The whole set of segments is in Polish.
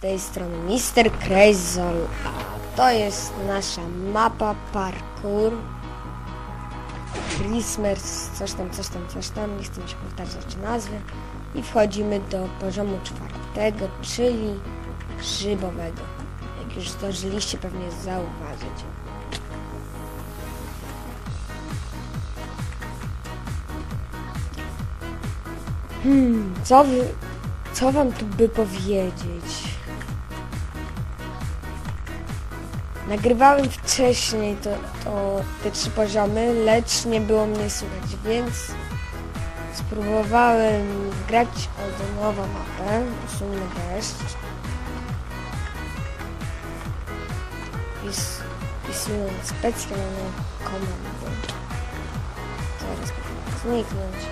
tej strony Mr. Crazol, a to jest nasza mapa parkour. Christmas, coś tam, coś tam, coś tam, nie chcę mi się powtarzać nazwy. I wchodzimy do poziomu czwartego, czyli grzybowego. Jak już zdążyliście pewnie zauważyć. Hmm, co wy, co wam tu by powiedzieć? Nagrywałem wcześniej to, to te trzy poziomy, lecz nie było mnie słychać, więc spróbowałem grać od nowa mapę, usunę deszcz. Pis, pisując specjalną komendę. Zaraz powinien zniknąć.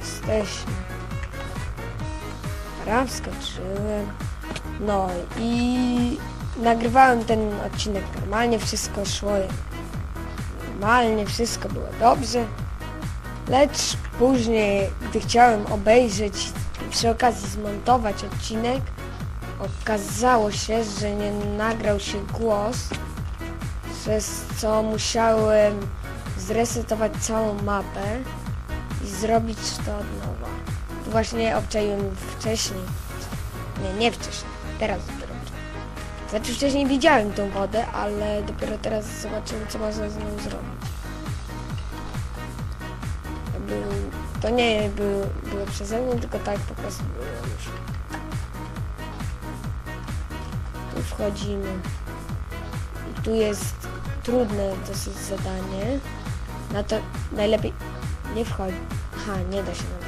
Jesteśmy. Wskoczyłem. No i nagrywałem ten odcinek normalnie, wszystko szło normalnie, wszystko było dobrze. Lecz później, gdy chciałem obejrzeć i przy okazji zmontować odcinek, okazało się, że nie nagrał się głos, przez co musiałem zresetować całą mapę i zrobić to od nowa. Właśnie obczaiłem wcześniej. Nie, nie wcześniej. Teraz dopiero. Znaczy wcześniej widziałem tą wodę, ale dopiero teraz zobaczyłem, co można z nią zrobić. Był, to nie był, było przeze mnie, tylko tak po prostu było już. Tu wchodzimy. I tu jest trudne dosyć zadanie. Na to najlepiej nie wchodzi. Aha, nie da się na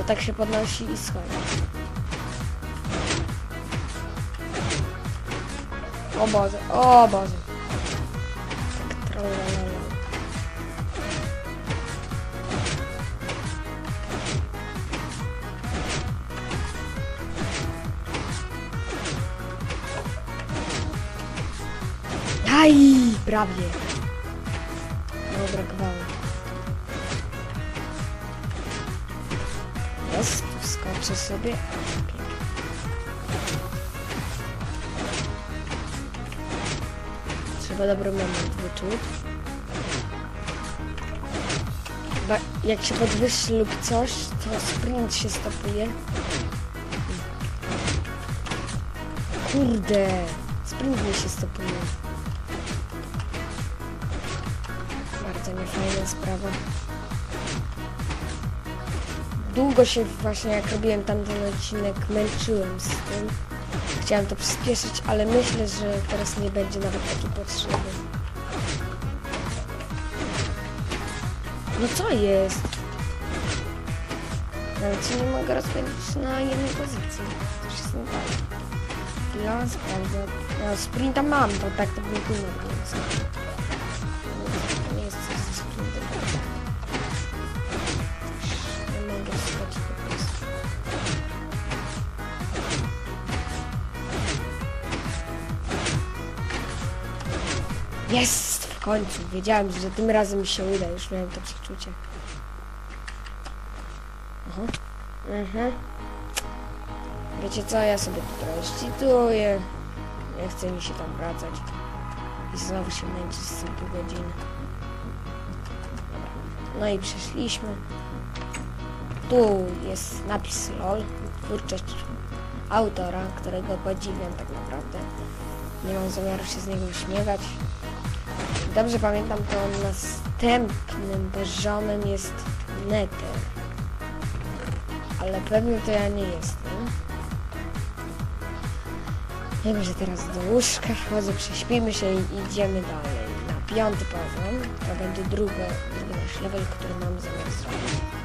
Bo tak się podnosi i schodzi. O Boże, o Boże. Tak tralalala. Aj, prawie. Wskoczę sobie. Trzeba dobry moment wyczuć. Chyba jak się podwyższy lub coś, to sprint się stopuje. Kurde, sprint mi się stopuje. Bardzo niefajna sprawa. Długo się właśnie jak robiłem tamten odcinek męczyłem z tym. Chciałem to przyspieszyć, ale myślę, że teraz nie będzie nawet takiej potrzeby. No co jest? Nawet się nie mogę rozpędzić na jednej pozycji. Coś jest nie tak. Sprawdzę. No, sprinta mam, bo tak to więc... Jest! W końcu. Wiedziałem, że tym razem mi się uda. Już miałem to przeczucie. Aha. Mhm. Wiecie co? Ja sobie tu trochę szczytuję. Nie chce mi się tam wracać. I znowu się męczyć z tym pół godziny. No i przeszliśmy. Tu jest napis LOL. Twórczość autora, którego podziwiam tak naprawdę. Nie mam zamiaru się z niego wyśmiewać. Dobrze pamiętam, to następnym poziomem jest Nether. Ale pewnie to ja nie jestem. Wiem, że teraz do łóżka wchodzę, prześpimy się i idziemy dalej. Na piąty poziom. To będzie drugi, drugi nasz level, który mamy zamiar zrobić.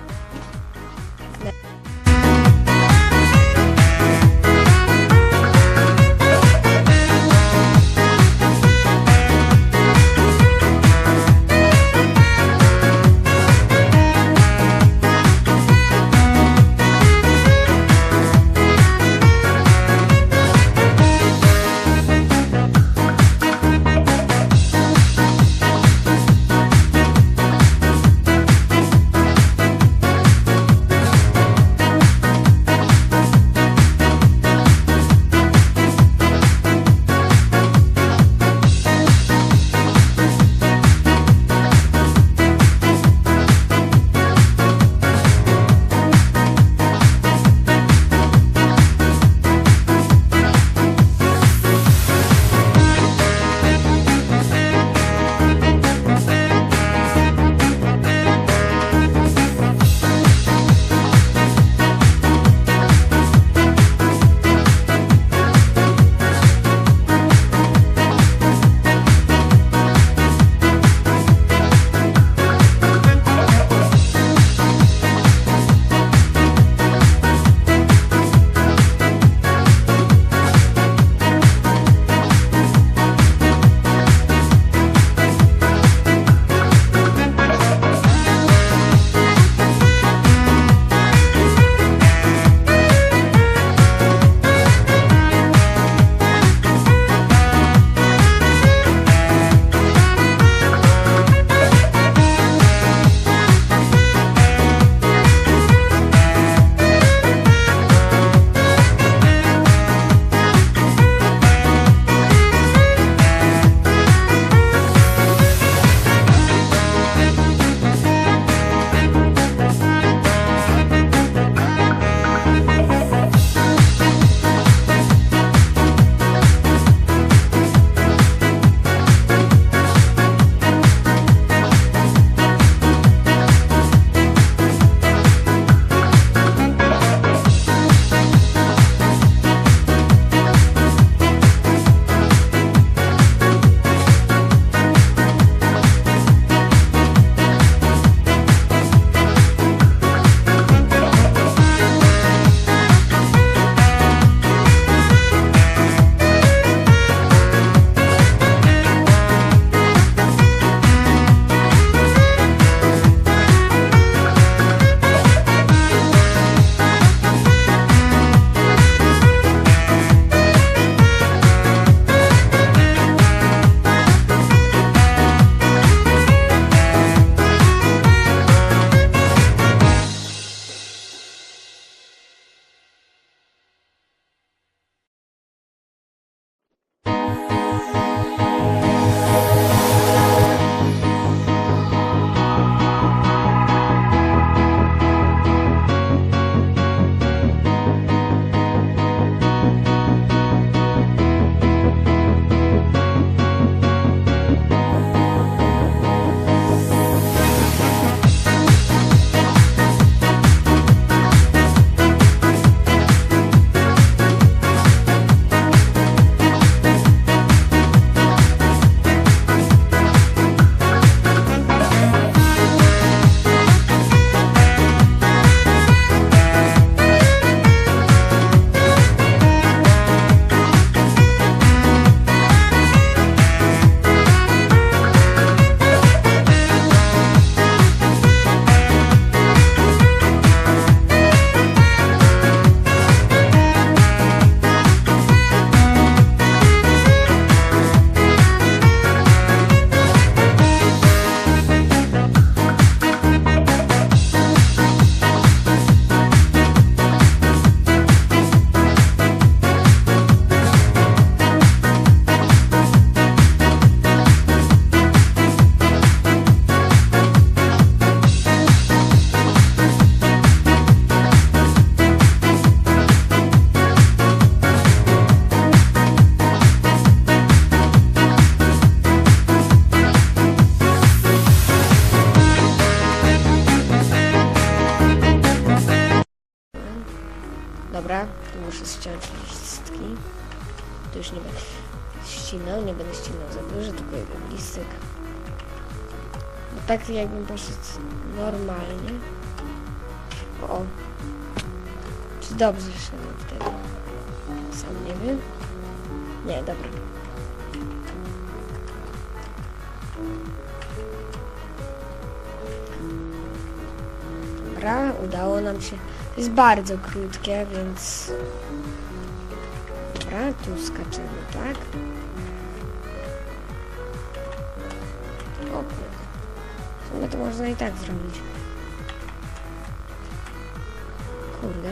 Tu już nie będę ścinał, nie będę ścinał za dużo, tylko jeden listek. Bo tak jakbym poszedł normalnie. O. Czy dobrze szedłem wtedy? Sam nie wiem. Nie, dobra. Dobra, udało nam się. To jest bardzo krótkie, więc... Dobra, tu skaczemy, tak? O kurde. To można i tak zrobić. Kurde.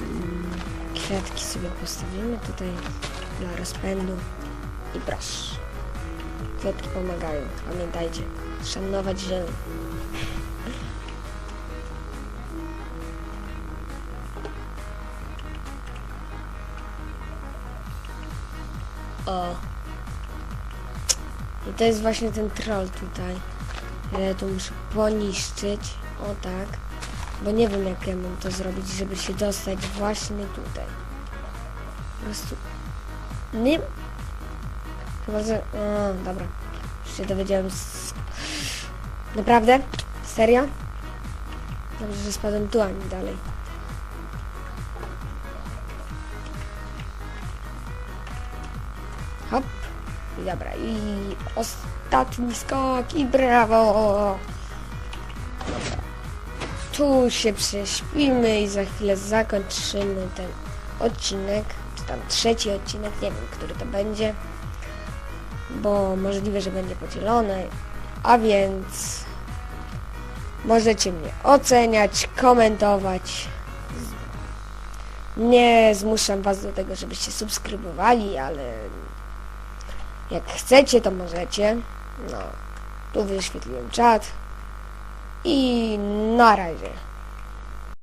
Mm, Kwiatki sobie postawimy tutaj dla rozpędu i proszę. Kwiatki pomagają, pamiętajcie. Szanować ziemię. O. I to jest właśnie ten troll tutaj. Ja tu muszę poniszczyć. O tak. Bo nie wiem jak ja mam to zrobić, żeby się dostać właśnie tutaj. Po prostu... Nie... Chyba, że... O, dobra. Już się dowiedziałem z... Naprawdę? Serio? Dobrze, że spadłem tu, a nie dalej. Hop. I dobra, i ostatni skok i brawo! Dobra. Tu się prześpimy i za chwilę zakończymy ten odcinek, czy tam trzeci odcinek, nie wiem, który to będzie, bo możliwe, że będzie podzielony, a więc możecie mnie oceniać, komentować. Nie zmuszam was do tego, żebyście subskrybowali, ale jak chcecie, to możecie. No, tu wyświetliłem czat. I na razie.